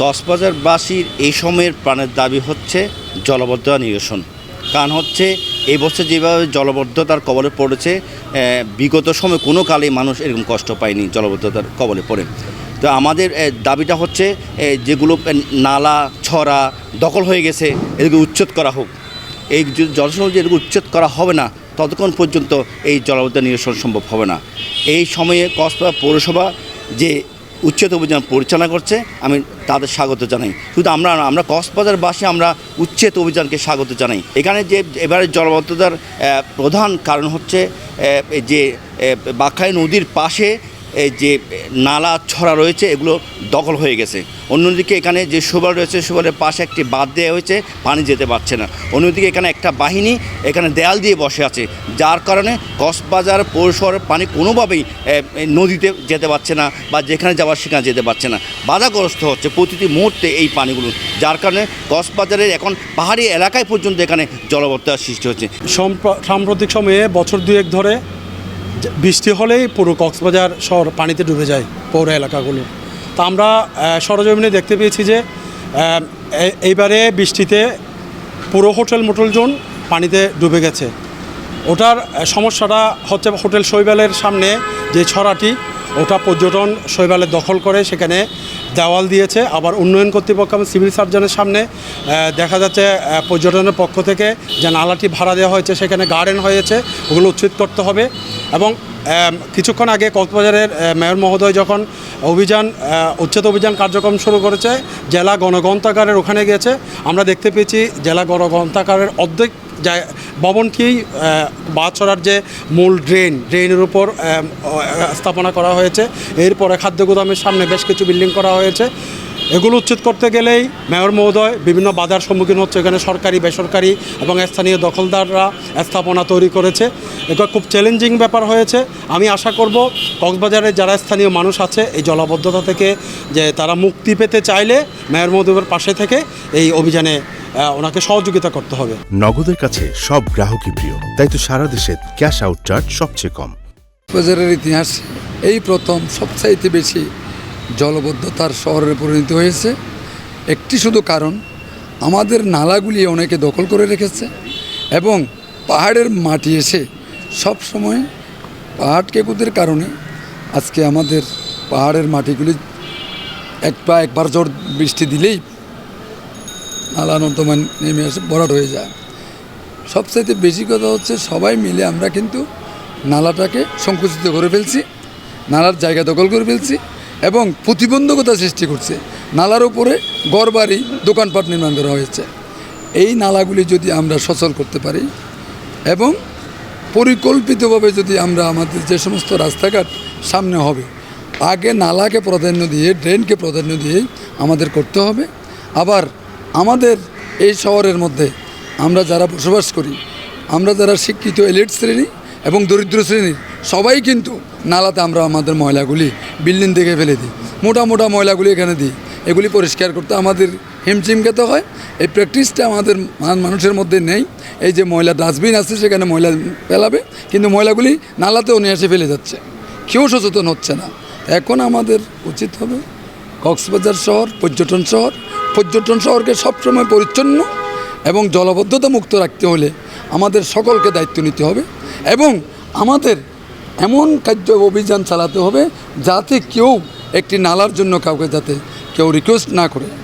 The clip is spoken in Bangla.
কক্সবাজারবাসীর এই সময়ের প্রাণের দাবি হচ্ছে জলবদ্ধতা নিরসন। কারণ হচ্ছে এবছর যেভাবে জলবদ্ধতার কবলে পড়েছে বিগত সময় কোনো কালে মানুষ এরকম কষ্ট পায়নি জলবদ্ধতার কবলে পড়ে। তো আমাদের দাবিটা হচ্ছে যেগুলো নালা, ছড়া দখল হয়ে গেছে, এদেরকে উচ্ছেদ করা হোক। এই জলসমাজ এদেরকে উচ্ছেদ করা হবে না ততক্ষণ পর্যন্ত এই জলাবদ্ধতা নিরসন সম্ভব হবে না। এই সময়ে কক্সবাজার পৌরসভা যে উচ্ছেদ অভিযান পরিচালনা করছে আমি তাদের স্বাগত জানাই। শুধু আমরা না, আমরা কক্সবাজারবাসী আমরা উচ্ছেদ অভিযানকে স্বাগত জানাই। এখানে যে এবারে জলবদ্ধতার প্রধান কারণ হচ্ছে যে বাঁকাই নদীর পাশে এই যে নালা ছড়া রয়েছে, এগুলো দখল হয়ে গেছে। অন্যদিকে এখানে যে সুবাল রয়েছে সুবালের পাশে একটি বাঁধ দেওয়া হয়েছে, পানি যেতে পারছে না। অন্যদিকে এখানে একটা বাহিনী এখানে দেয়াল দিয়ে বসে আছে, যার কারণে কক্সবাজার পৌরসভার পানি কোনোভাবেই নদীতে যেতে পারছে না বা যেখানে যাওয়ার সেখানে যেতে পারছে না। বাধাগ্রস্ত হচ্ছে প্রতিটি মুহূর্তে এই পানিগুলো, যার কারণে কক্সবাজারের এখন পাহাড়ি এলাকায় পর্যন্ত এখানে জলবদ্ধতার সৃষ্টি হচ্ছে। সম্প্র- সাম্প্রতিক সময়ে বছর দুয়েক ধরে বৃষ্টি হলেই পুরো কক্সবাজার শহর পানিতে ডুবে যায় পৌর এলাকাগুলো। তা আমরা সরজমিনে দেখতে পেয়েছি যে এইবারে বৃষ্টিতে পুরো হোটেল মোটেল জোন পানিতে ডুবে গেছে। ওটার সমস্যাটা হচ্ছে হোটেল শৈবালের সামনে যে ছড়াটি, ওটা পর্যটন শৈবালের দখল করে, সেখানে দেওয়াল দিয়েছে। আবার উন্নয়ন কর্তৃপক্ষ এবং সিভিল সার্জনের সামনে দেখা যাচ্ছে পর্যটনের পক্ষ থেকে যে নালাটি ভাড়া দেওয়া হয়েছে, সেখানে গার্ডেন হয়েছে, ওগুলো উচ্ছেদ করতে হবে। এবং কিছুক্ষণ আগে কক্সবাজারের মেয়র মহোদয় যখন অভিযান উচ্ছেদ অভিযান কার্যক্রম শুরু করেছে, জেলা গণগ্রন্থাগারের ওখানে গেছে আমরা দেখতে পেয়েছি জেলা গণগ্রন্থাগারের অর্ধেক ভবনটি বাছড়ার যে মূল ড্রেন, ড্রেনের উপর স্থাপনা করা হয়েছে। এরপরে খাদ্য গুদামের সামনে বেশ কিছু বিল্ডিং করা হয়েছে। এগুলো উচ্ছেদ করতে গেলেই মেয়র মহোদয় বিভিন্ন বাধার সম্মুখীন হচ্ছে। এখানে সরকারি বেসরকারি এবং স্থানীয় দখলদাররা স্থাপনা তৈরি করেছে। এটা খুব চ্যালেঞ্জিং ব্যাপার হয়েছে। আমি আশা করব কক্সবাজারের যারা স্থানীয় মানুষ আছে এই জলাবদ্ধতা থেকে যে তারা মুক্তি পেতে চাইলে মেয়র মহোদয়ের পাশে থেকে এই অভিযানে ওনাকে সহযোগিতা করতে হবে। নগদের কাছে সব গ্রাহকই প্রিয় তাই তো সারা দেশে ক্যাশ আউট চার্জ সবচেয়ে কম। বাজারের ইতিহাস এই প্রথম সবচাইতে বেশি জলবদ্ধতার শহরে পরিণত হয়েছে। একটি শুধু কারণ, আমাদের নালাগুলি অনেকে দখল করে রেখেছে এবং পাহাড়ের মাটি এসে সব সময় পাহাড় কেকুদের কারণে আজকে আমাদের পাহাড়ের মাটিগুলি এক পা একবার জোর বৃষ্টি দিলেই নালা নর্দমা নেমে এসে বরাট হয়ে যায়। সবচাইতে বেশি কথা হচ্ছে সবাই মিলে আমরা কিন্তু নালাটাকে সংকুচিত করে ফেলছি, নালার জায়গা দখল করে ফেলছি। এবং প্রতিবন্ধকতা সৃষ্টি করছে। নালার উপরে গড়বাড়ি দোকানপাট নির্মাণ করা হয়েছে। এই নালাগুলি যদি আমরা সচল করতে পারি এবং পরিকল্পিতভাবে যদি আমরা আমাদের যে সমস্ত রাস্তাঘাট সামনে হবে, আগে নালাকে প্রাধান্য দিয়ে, ড্রেনকে প্রাধান্য দিয়ে আমাদের করতে হবে। আবার আমাদের এই শহরের মধ্যে আমরা যারা বসবাস করি, আমরা যারা শিক্ষিত এলিট শ্রেণি এবং দরিদ্র শ্রেণির সবাই কিন্তু নালাতে আমরা আমাদের ময়লাগুলি বিল্ডিং থেকে ফেলে দিই। মোটা মোটা ময়লাগুলি এখানে দিই। এগুলি পরিষ্কার করতে আমাদের হিমচিম খেতে হয়। এই প্র্যাকটিসটা আমাদের মানুষের মধ্যে নেই। এই যে ময়লা ডাস্টবিন আছে, সেখানে ময়লা ফেলাবে। কিন্তু ময়লাগুলি নালাতেও নিয়ে এসে ফেলে যাচ্ছে। কেউ সচেতন হচ্ছে না। এখন আমাদের উচিত হবে কক্সবাজার শহর, পর্যটন শহর। পর্যটন শহরকে সবসময় পরিচ্ছন্ন এবং জলবদ্ধতা মুক্ত রাখতে হলে আমাদের সকলকে দায়িত্ব নিতে হবে। এবং আমাদের এমন কার্য অভিযান চালাতে হবে যাতে কেউ একটি নালার জন্য কাউকে যাতে কেউ রিকোয়েস্ট না করে।